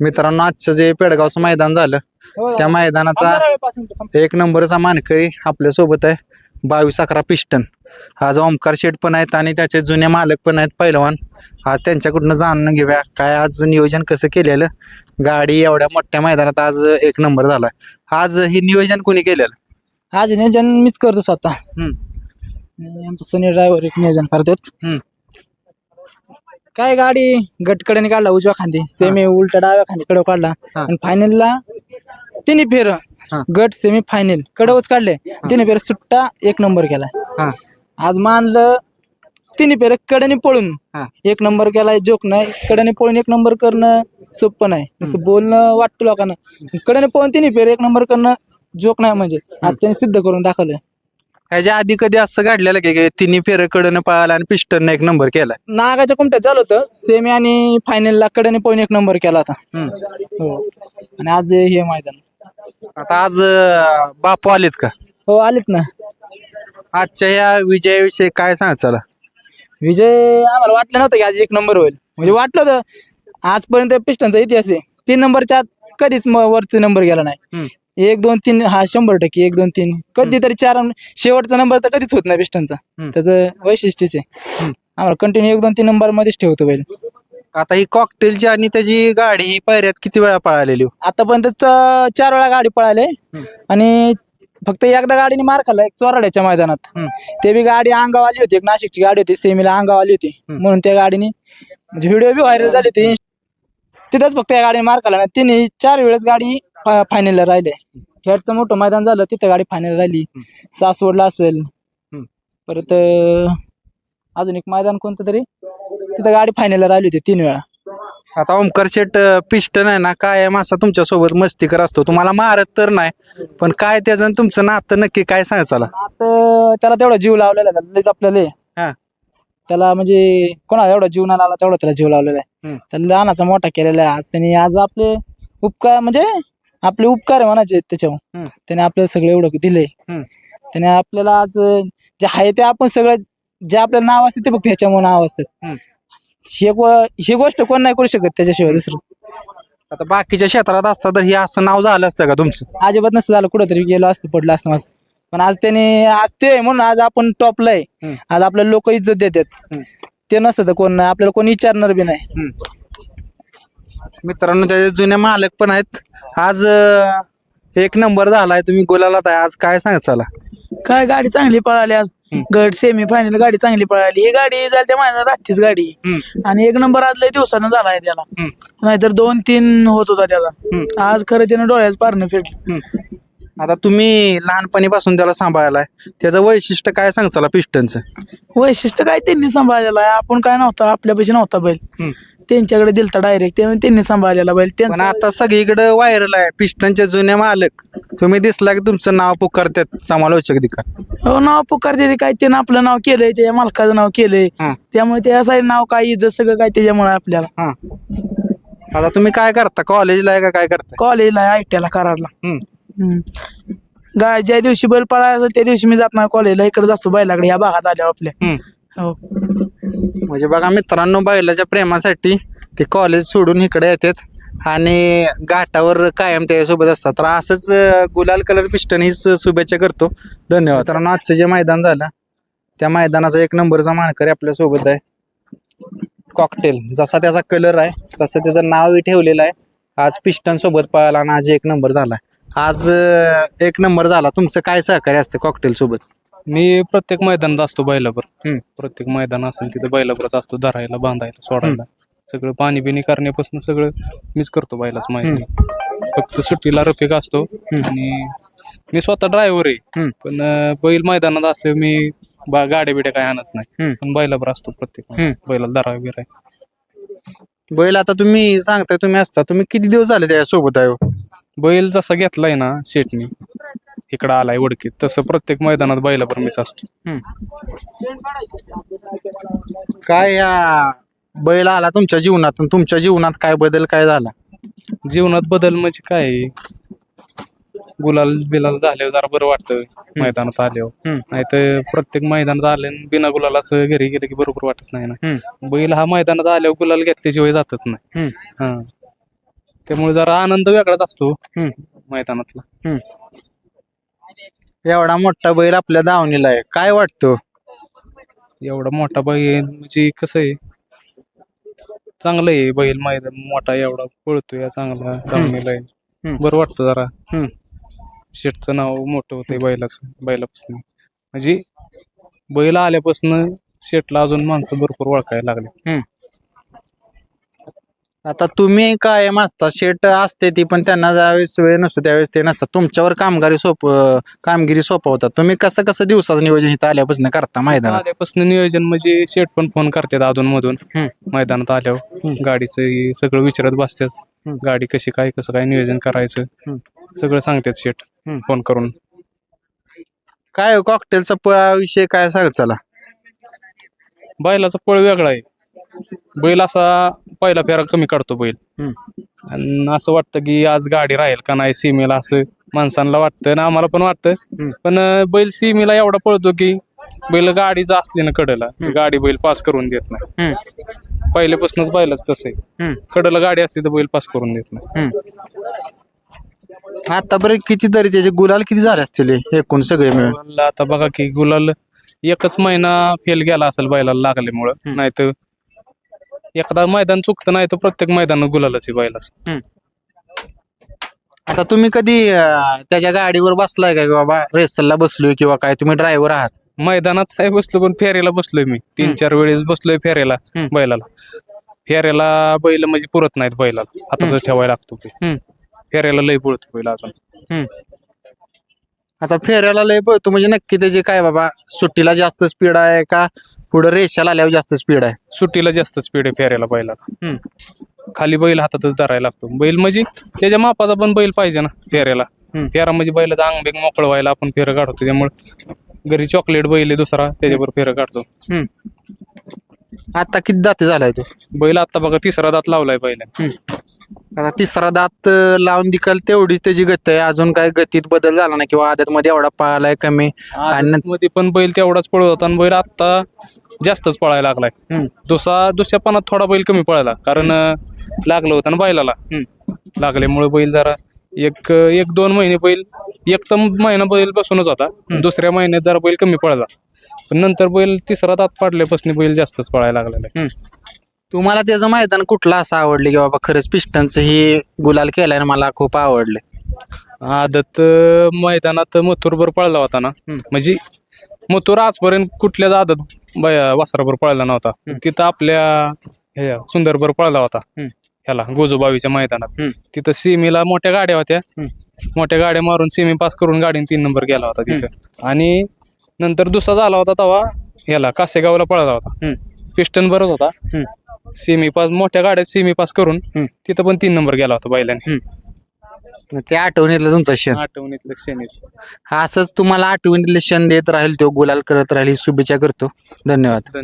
मित्रांनो आजचं जे पेडगावचं मैदान झालं त्या मैदानाचा एक नंबरचा मानकरी आपल्यासोबत आहे बावीस अकरा पिस्टन. आज ओमकार शेठ पण आहेत आणि त्याचे जुने मालक पण आहेत पहिलवान आज त्यांच्याकडनं जाणून घेऊया काय आज नियोजन कसं केलेलं. गाडी एवढ्या मोठ्या मैदानात आज एक नंबर झालाय आज हे नियोजन कोणी केलेलं? आज नियोजन मीच करतो स्वतः. आमचा सनी ड्रायव्हर एक नियोजन करतात. काय गाडी गटकड्याने काढला उजव्या खांदी. सेमी उलटा डाव्या खांदी कडव काढला. आणि फायनलला तिन्ही फेर. गट सेमी फायनल कडवच काढले. तिन्ही फेर सुट्टा एक नंबर केला. आज मानलं तिन्ही फेर कड्याने पळून. एक नंबर केलाय जोक नाही. कड्याने पळून एक नंबर करणं सोपं नाही. नुसतं बोलणं वाटतं लोकांना. कड्याने पळून तिन्ही फेर एक नंबर करणं जोक नाही म्हणजे. आज त्यांनी सिद्ध करून दाखवलं. ह्याच्या आधी कधी असं घडलेलं की की तिन्ही फेर कडनं पळाला आणि पिस्टन एक नंबर केलाय नागाच्या कुमट्यात झालं होतं. सेमी आणि फायनलला कड्याने पळून एक नंबर केला होता. हम्म. हो. आणि आज हे मैदान. आता आज अं, बापू आलेत का? हो आलेत ना. आजच्या या विजयाविषयी काय सांगायचं विजय आम्हाला वाटलं नव्हतं की आज एक नंबर होईल. म्हणजे वाटलं होतं. आजपर्यंत पिस्टनचा इतिहास आहे. तीन नंबरच्या आत कधीच म- वरती नंबर गेला नाही. एक दोन तीन हा शंभर टक्के एक दोन तीन. कधीतरी चार शेवटचा नंबर तर कधीच होत नाही पिस्टनचा हम्म. त्याचं वैशिष्ट्यच आहे. आम्हाला कंटिन्यू एक दोन तीन नंबर मध्येच ठेवतो बैल आता ही कॉकटेलची आणि त्याची गाडी ही पायऱ्यात किती वेळा पळालेली हो? आतापर्यंत च- चार वेळा गाडी पळाले. आणि फक्त एकदा गाडीने मार खाल्ला एक चोराड्याच्या मैदानात. हम्म. ते बी गाडी अंगाव आली होती एक नाशिकची गाडी होती सेमीला अंगाव आली होती. हम्म. म्हणून त्या गाडीने म्हणजे व्हिडिओ बी व्हायरल झाली होती तिथंच फक्त या गाडीने मार खाल्ला. नाही तिने चार वेळेस गाडी फायनलला राहिले. खेळचं मोठं मैदान झालं तिथं गाडी फायनल राहिली. सासवडला असेल. परत अजून एक मैदान कोणतं तरी? तिथं गाडी फायनलला राहिली होती तीन वेळा. आता ओमकार शेट पिस्टन आहे ना कायम असा तुमच्यासोबत मस्तीकर असतो. तुम्हाला मारत तर नाही पण काय त्याचं आणि तुमचं नातं नक्की काय सांगायचं आता त्याला तेवढा जीव लावलेला आपल्याला. त्याला म्हणजे कोणाला एवढा जीव नाही लावला तेवढा त्याला जीव लावलेला आहे. हम्म. त्याला लहानाचा मोठा केलेला आहे. आज त्यांनी आज आपले उपकार म्हणजे आपले उपकार आहे म्हणायचे त्याच्यावर. हम्म. त्याने आपल्याला सगळं एवढं दिलंय. हम्म. त्याने आपल्याला आज जे आहे ते आपण सगळं जे आपल्याला नाव असते ते फक्त ह्याच्यामुळे नाव असतात हम्म. हे गो- ही गोष्ट कोण नाही करू शकत त्याच्याशिवाय दुसरं. आता बाकीच्या क्षेत्रात असतं तर हे असं नाव झालं असतं का तुमचं? अजिबात नसतं झालं. कुठंतरी गेलो असतं पडलं असतं माझं. पण आज त्याने आज ते आहे म्हणून आज आपण टॉपला आहे. आज आपल्याला लोक इज्जत देतात. ते नसतं तर कोण आपल्याला कोणी विचारणार बी नाही. मित्रांनो त्याचे जुने मालक पण आहेत. आज अं, एक नंबर झालाय. तुम्ही गोलाला आज काय सांगायचं काय गाडी चांगली पळाली आज. गट सेमी फायनल गाडी चांगली पळाली. ही गाडी झाली त्या महिन्यात रात्रीच गाडी. आणि एक नंबर आज लय दिवसानं झाला आहे त्याला नाहीतर दोन तीन होत होता त्याला. आज खरं त्यानं डोळ्याच पारणं फिरलं. आता तुम्ही लहानपणीपासून त्याला सांभाळलाय त्याचं वैशिष्ट्य काय सांगचाल पिस्टनचं वैशिष्ट्य काय त्यांनी सांभाळलेलं आहे? आपण काय नव्हता आपल्यापाशी नव्हता बैल. त्यांच्याकडे दिलता डायरेक्ट त्यामुळे त्यांनी सांभाळलेला बैल. पण त्यांचा आता सगळीकडे व्हायरल आहे पिस्टनचे जुने मालक. तुम्ही दिसला की तुमचं नाव पुकारतात समालोचक दिका हो नाव पुकारते ते काय त्यानं आपलं नाव केलंय त्याच्या मालकाचं नाव केलंय. हा. त्यामुळे त्या साईड नाव काय इज्जत सगळं काय त्याच्यामुळे आपल्याला. हा. आता तुम्ही काय करता? कॉलेजला आहे का काय करता? कॉलेजला आय टी ला कराडला. हम्म. गाय ज्या दिवशी बैल पळायचा त्या दिवशी मी जात नाही कॉलेजला इकडे असतो बैलाकडे ह्या भागात आल्या आपल्या. हम्म. हो. म्हणजे बघा मित्रांनो बैलाच्या प्रेमासाठी ते कॉलेज सोडून इकडे येतात आणि घाटावर कायम त्याच्यासोबत असतात. तर असंच अं, गुलाल कलर पिस्टन ही शुभेच्छा करतो. धन्यवाद. मित्रांनो आजचं जे मैदान झालं त्या मैदानाचा एक नंबरचा मानकरी आपल्यासोबत आहे. कॉकटेल जसा त्याचा कलर आहे तसं त्याचं नावही ठेवलेलं आहे. आज पिस्टन सोबत पळाला आणि आज एक नंबर झाला आज अं, एक नंबर झाला. तुमचं काय सहकार्य असतं कॉकटेल सोबत? मी प्रत्येक मैदानात असतो बैलाभर हम्म. प्रत्येक मैदान असेल तिथे बैलाभरच असतो धरायला बांधायला सोडायला. सगळं पाणी बिणी करण्यापासून सगळं मीच करतो बैलाच माहिती. फक्त सुट्टीला रफिक असतो आणि मी स्वतः ड्रायव्हर आहे. हम्म. पण अं, बैल मैदानात असले मी बा- गाड्या बिड्या काय आणत नाही. पण बैलाभर असतो प्रत्येक. बैलाला धरा वगैरे बैल आता तुम्ही सांगताय तुम्ही असता. तुम्ही किती दिवस झाले त्याच्यासोबत आहे हो? बैल जसा घेतलाय ना शेटनी इकडं आलाय वडकीत तसं प्रत्येक मैदानात बैलाभर मीच असतो. काय या बैल आला तुमच्या जीवनात आणि तुमच्या जीवनात काय बदल काय झाला? जीवनात बदल म्हणजे काय? आहे? गुलाल बिलाल झाल्यावर जरा बरं वाटतं मैदानात आल्यावर. हम्म. नाही तर प्रत्येक मैदानात आले आणि बिना गुलाल असं घरी गेलं की बरोबर वाटत नाही ना. बैल हा मैदानात आल्यावर गुलाल घेतल्याशिवाय जातच नाही. हम्म. हा. त्यामुळे जरा आनंद वेगळाच असतो. मैदानातला. एवढा मोठा बैल आपल्या दावणीला आहे. काय वाटतं? एवढा मोठा बैल म्हणजे कसं आहे? चांगलं आहे बैल मैदान. मोठा एवढा पळतोय चांगला धावणीला आहे. बरं वाटतं जरा. हम्म. शेटचं नाव मोठं होतंय बैलाचं बैलापासून. म्हणजे बैल आल्यापासून शेटला अजून माणसं भरपूर ओळखायला लागले. आता तुम्ही कायम असता शेट असते ती पण त्यांना ज्यावेळेस वेळ नसतो त्यावेळेस ते नसतात. तुमच्यावर कामगारी सोप कामगिरी सोपवतात. तुम्ही कसं कसं दिवसाचं नियोजन इथं आल्यापासून करता मैदानात? आल्यापासून नियोजन म्हणजे शेट पण फोन करतात अधून मधून. मैदानात आल्यावर. गाडीचं सगळं विचारत बसतात. गाडी कशी काय कसं काय नियोजन करायचं. सगळं सांगतात शेट. फोन करून. काय कॉकटेलचा पळा विषय काय सांग चला? बैलाचा पळ वेगळा आहे. बैल असा पहिला फेरा कमी काढतो बैल. आणि असं वाटतं की आज गाडी राहील का नाही सीमेला असं माणसांना वाटतं आणि आम्हाला पण वाटतं. पण बैल सीमेला एवढा पळतो की बैल गाडीचं असली ना कडला गाडी बैल पास करून देत नाही. पहिल्यापासूनच बैलाच तसं आहे. कडला गाडी असली तर बैल पास करून देत नाही. हम्म. आतापर्यंत किती तरी त्याचे गुलाल किती झाले असतील एकूण सगळे मिळून? आता बघा की गुलाल एकच महिना फेल गेला असेल बैलाला लागल्यामुळं. हम्म. एखादा मैदान चुकतं नाही तर प्रत्येक मैदान गुलालाच बैलाच. आता तुम्ही कधी अं, त्याच्या गाडीवर बसलाय का की बाबा रेसलला बसलोय किंवा काय? तुम्ही ड्रायव्हर आहात. मैदानात नाही बसलो पण फेऱ्याला बसलोय मी. तीन. चार वेळेस बसलोय हम्म. बैलाला. फेऱ्याला बैल म्हणजे पुरत नाहीत बैलाला. हातातच ठेवायला लागतो ते. हम्म. फेऱ्याला लय पळतो बैल अजून. आता फेऱ्याला लय पळतो म्हणजे नक्की त्याचे काय बाबा सुट्टीला जास्त स्पीड आहे का? पुढे रेषाला आल्यावर जास्त स्पीड आहे. सुट्टीला जास्त स्पीड आहे फेऱ्याला बैलाला. हम्म. खाली बैल हातातच धरायला लागतो. बैल म्हणजे त्याच्या मापाचा पण बैल पाहिजे ना फेऱ्याला. हम्म. फेरा म्हणजे बैलाचा अंग बेग मोकळ व्हायला आपण फेरं काढतो. त्यामुळे घरी चॉकलेट बैल आहे दुसरा त्याच्यावर फेरं काढतो. आता किती दाते झालाय तो? बैल आता बघा तिसरा दात लावलाय बैल आता तिसरा दात अं, लावून दिकाल तेवढीच त्याची गती आहे. अजून काय गतीत बदल झाला नाही किंवा आदत मध्ये एवढा पाळालाय कमी. आणि नंतर- मध्ये पण बैल तेवढाच पळत होता आणि बैल आता जास्तच पळायला लागलाय. हम्म. दुसरा दुसऱ्या पानात थोडा बैल कमी पळाला. कारण अं, लागलं होतं ना बैलाला. लागल्यामुळे बैल जरा एक एक दोन महिने बैल एक तर महिना बैल बसूनच होता. दुसऱ्या महिन्यात जरा बैल कमी पळाला. पण नंतर बैल तिसरा दात पाडल्यापासून बैल जास्तच पळायला लागलेला आहे. तुम्हाला त्याचं मैदान कुठलं असं आवडले की बाबा खरंच पिस्टनचं ही गुलाल केलाय ना मला खूप आवडले आदत अं, मैदानात मथुरभर पळला होता ना हम्म. म्हणजे मथुर आजपर्यंत कुठल्याच आदत वासराबर पळला नव्हता तिथं आपल्या हे सुंदरभर पळला होता हम्म. ह्याला गोजोबावीच्या मैदानात हम्म. तिथं सीमेला मोठ्या गाड्या होत्या हम्म. मोठ्या गाड्या मारून सीमी पास करून गाडीने तीन नंबर गेला होता तिथं आणि नंतर दुसरा झाला होता तेव्हा ह्याला कासेगावला पळाला होता हम्म. पिस्टन भरत होता हम्म. सेमी पास मोठ्या गाड्यात सेमी पास करून हम्म. तिथं पण तीन नंबर गेला होता बैलाने. ते आठवणीतलं तुमचा क्षण? आठवणीतलं क्षणित असंच तुम्हाला आठवणीतले क्षण देत राहील तो गुलाल करत राहील ही शुभेच्छा करतो. धन्यवाद.